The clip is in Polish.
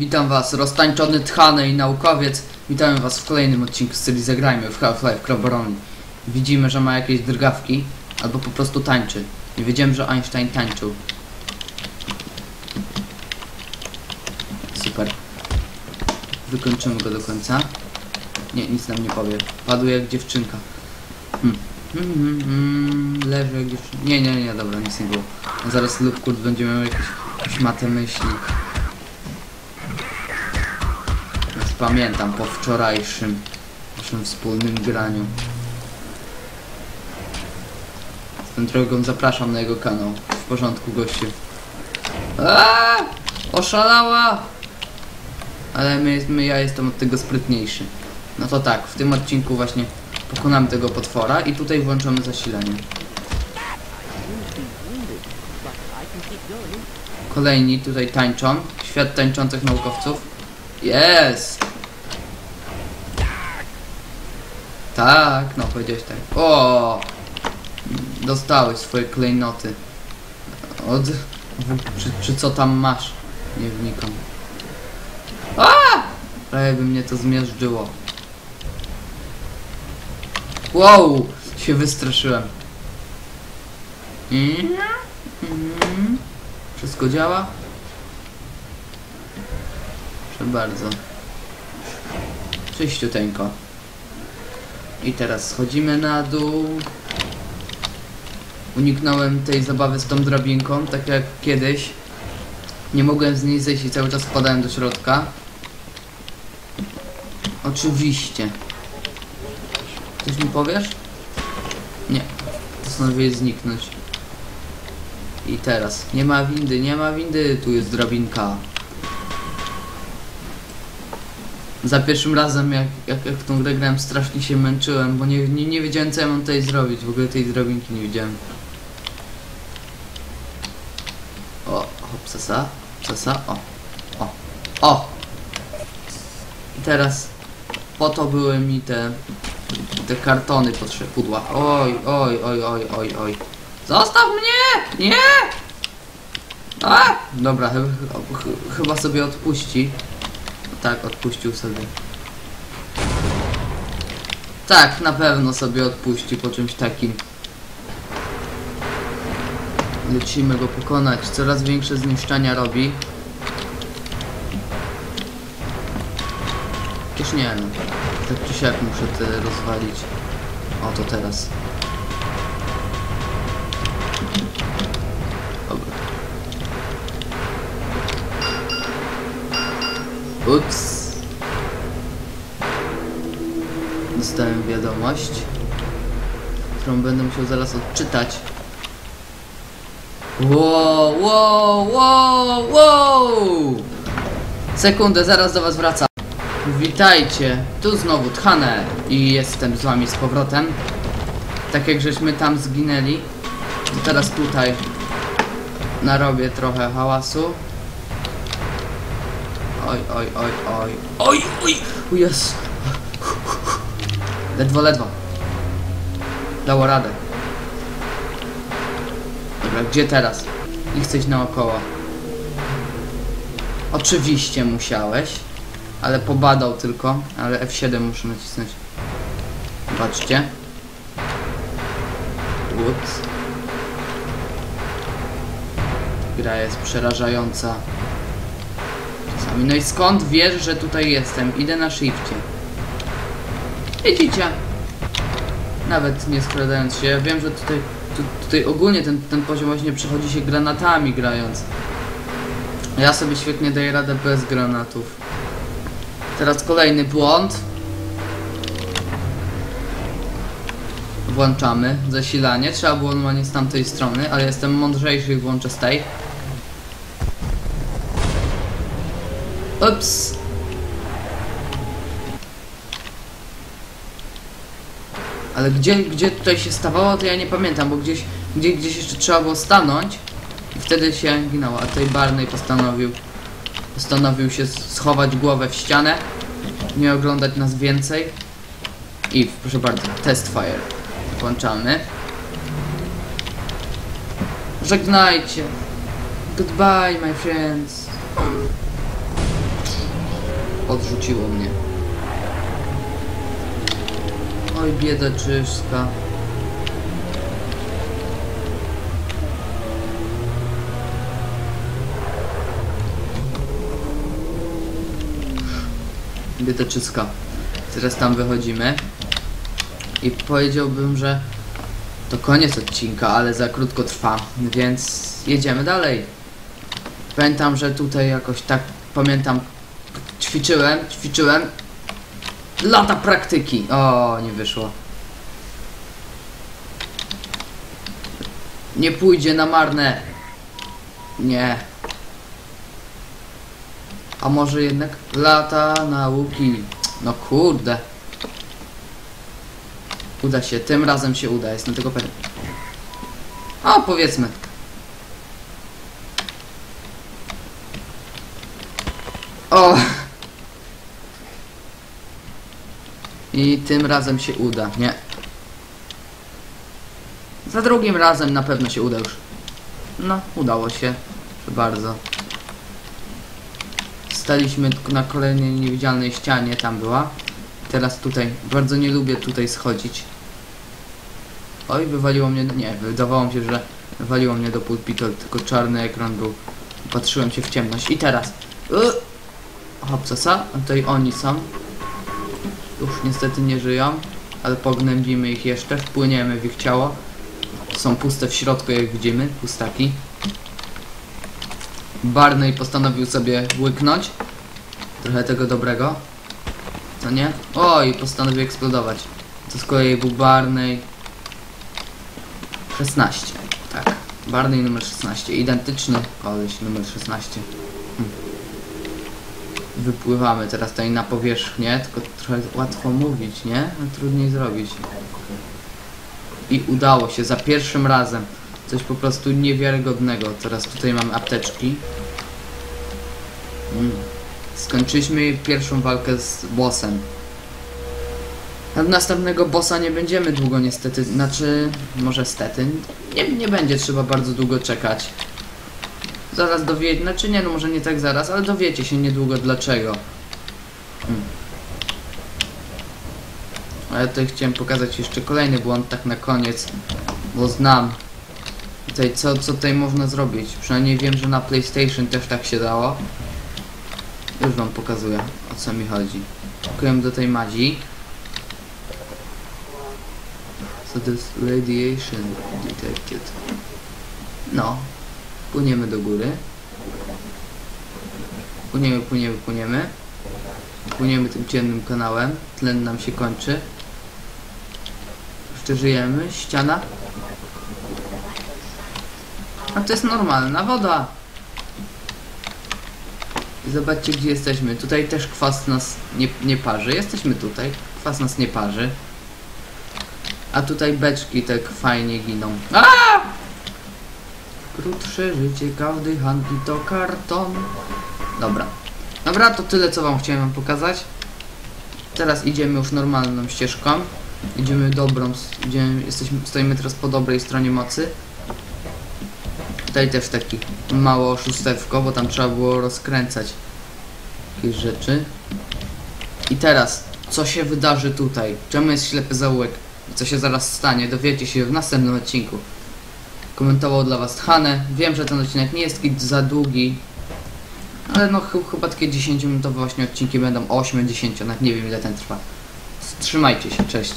Witam was, roztańczony tchany i naukowiec. Witamy was w kolejnym odcinku z serii Zagrajmy w Half-Life Crabaroni. Widzimy, że ma jakieś drgawki, albo po prostu tańczy. Nie wiedziałem, że Einstein tańczył. Super. Wykończymy go do końca. Nie, nic nam nie powie. Padł jak dziewczynka. Hmm. Hmm, hmm, hmm, leży jak dziewczynka. Nie, nie, nie, dobra, nic nie było. Zaraz Lubkurt będzie miał jakieś, jakieś mate myśli. Pamiętam po wczorajszym naszym wspólnym graniu. Swoją drogą zapraszam na jego kanał. W porządku, gościu. Aaaa! Oszalała! Ale my, my, ja jestem od tego sprytniejszy. No to tak, w tym odcinku właśnie pokonamy tego potwora i tutaj włączamy zasilanie. Kolejni tutaj tańczą. Świat tańczących naukowców. Jest! Tak, no powiedziałeś tak. O! Dostałeś swoje klejnoty. Od... Czy, czy co tam masz? Nie wnikam. A! Prawie by mnie to zmiażdżyło. Wow! Się wystraszyłem. Mm? Mm? Wszystko działa? Proszę bardzo. Czyściuteńko. I teraz schodzimy na dół. Uniknąłem tej zabawy z tą drabinką, tak jak kiedyś. Nie mogłem z niej zejść i cały czas wpadałem do środka. Oczywiście. Coś mi powiesz? Nie. Postanowiłeś zniknąć. I teraz. Nie ma windy, nie ma windy. Tu jest drabinka. Za pierwszym razem jak, jak, jak tą grę grałem strasznie się męczyłem, bo nie, nie, nie wiedziałem co ja mam tutaj zrobić, w ogóle tej drabinki nie widziałem. O, hopsasa, hopsasa, o, o, o! I teraz po to były mi te, te kartony potrzebne, pudła. Oj, oj, oj, oj, oj, oj. Zostaw mnie! Nie! A! Dobra, ch ch chyba sobie odpuści. Tak, odpuścił sobie. Tak, na pewno sobie odpuści po czymś takim. Lecimy go pokonać. Coraz większe zniszczenia robi. Już nie no. Tak czy siak muszę te rozwalić. O, to teraz. Dobra. Ups. Dostałem wiadomość, którą będę musiał zaraz odczytać. Wow, wow, wow, wow! Sekundę, zaraz do was wracam. Witajcie, tu znowu Tchane i jestem z wami z powrotem. Tak jak żeśmy tam zginęli, teraz tutaj narobię trochę hałasu. Oj, oj, oj, oj. Oj, oj, o jest. Ledwo, ledwo. Dało radę. Dobra, gdzie teraz? I chcesz naokoło. Oczywiście musiałeś. Ale pobadał tylko. Ale F7 muszę nacisnąć. Zobaczcie. Ups. Gra jest przerażająca. No i skąd wiesz, że tutaj jestem? Idę na shifcie. Widzicie? Nawet nie skradając się. Ja wiem, że tutaj, tu, tutaj ogólnie ten, ten poziom właśnie przechodzi się granatami grając. Ja sobie świetnie daję radę bez granatów. Teraz kolejny błąd. Włączamy zasilanie. Trzeba było normalnie z tamtej strony, ale jestem mądrzejszy i włączę z tej. Ups. Ale gdzie, gdzie tutaj się stawało, to ja nie pamiętam, bo gdzieś, gdzie, gdzieś jeszcze trzeba było stanąć i wtedy się ginęło, a tutaj Barney postanowił postanowił się schować głowę w ścianę, nie oglądać nas więcej. I proszę bardzo, test fire włączamy żegnajcie. Goodbye my friends odrzuciło mnie. Oj, biedaczyska. Biedaczyska. Teraz tam wychodzimy. I powiedziałbym, że to koniec odcinka, ale za krótko trwa, więc jedziemy dalej. Pamiętam, że tutaj jakoś tak, pamiętam, ćwiczyłem, ćwiczyłem. Lata praktyki. O, nie wyszło. Nie pójdzie na marne. Nie. A może jednak lata nauki. No kurde. Uda się, tym razem się uda, jestem tego pewien. O, powiedzmy. O! I tym razem się uda, nie? Za drugim razem na pewno się uda już. No, udało się. Bardzo. Staliśmy na kolejnej niewidzialnej ścianie, tam była. Teraz tutaj, bardzo nie lubię tutaj schodzić. Oj, wywaliło mnie, nie, wydawało mi się, że wywaliło mnie do pulpitu, tylko czarny ekran był. Patrzyłem się w ciemność. I teraz. Y Hopsasa, a tutaj oni są. Już niestety nie żyją, ale pognębimy ich jeszcze, wpłyniemy w ich ciało. Są puste w środku, jak widzimy, pustaki. Barney postanowił sobie łyknąć. Trochę tego dobrego. Co nie? Oj, postanowił eksplodować. To z kolei był Barney 16. Tak. Barney numer 16. Identyczny koleś numer 16. Hm. Wypływamy teraz tutaj na powierzchnię, tylko trochę łatwo mówić, nie? No, trudniej zrobić. I udało się za pierwszym razem. Coś po prostu niewiarygodnego. Teraz tutaj mamy apteczki. Mm. Skończyliśmy pierwszą walkę z bossem. Na następnego bossa nie będziemy długo niestety, znaczy, może stety, nie, nie będzie trzeba bardzo długo czekać. Zaraz dowiecie, znaczy nie, no może nie tak zaraz, ale dowiecie się niedługo dlaczego. Hmm. A ja tutaj chciałem pokazać jeszcze kolejny błąd, tak na koniec, bo znam tutaj co, co tutaj można zrobić. Przynajmniej wiem, że na PlayStation też tak się dało. Już wam pokazuję, o co mi chodzi. Pakujemy do tej mazi. So this radiation detected. No. Płyniemy do góry. Płyniemy, płyniemy, płyniemy. Płyniemy tym ciemnym kanałem. Tlen nam się kończy. Jeszcze żyjemy. Ściana. A to jest normalna woda. I zobaczcie gdzie jesteśmy. Tutaj też kwas nas nie, nie parzy. Jesteśmy tutaj. Kwas nas nie parzy. A tutaj beczki tak fajnie giną. A! Krótsze życie każdy handli to karton. Dobra. Dobra, to tyle co wam chciałem pokazać. Teraz idziemy już normalną ścieżką. Idziemy dobrą, idziemy, jesteśmy, stoimy teraz po dobrej stronie mocy. Tutaj też taki mało szóstewko, bo tam trzeba było rozkręcać jakieś rzeczy. I teraz, co się wydarzy tutaj? Czemu jest ślepy zaułek? Co się zaraz stanie? Dowiecie się w następnym odcinku. Komentował dla was Hane. Wiem, że ten odcinek nie jest za długi. Ale no ch chyba takie 10 minutowe właśnie odcinki będą 8-10, nawet nie wiem ile ten trwa. Trzymajcie się, cześć.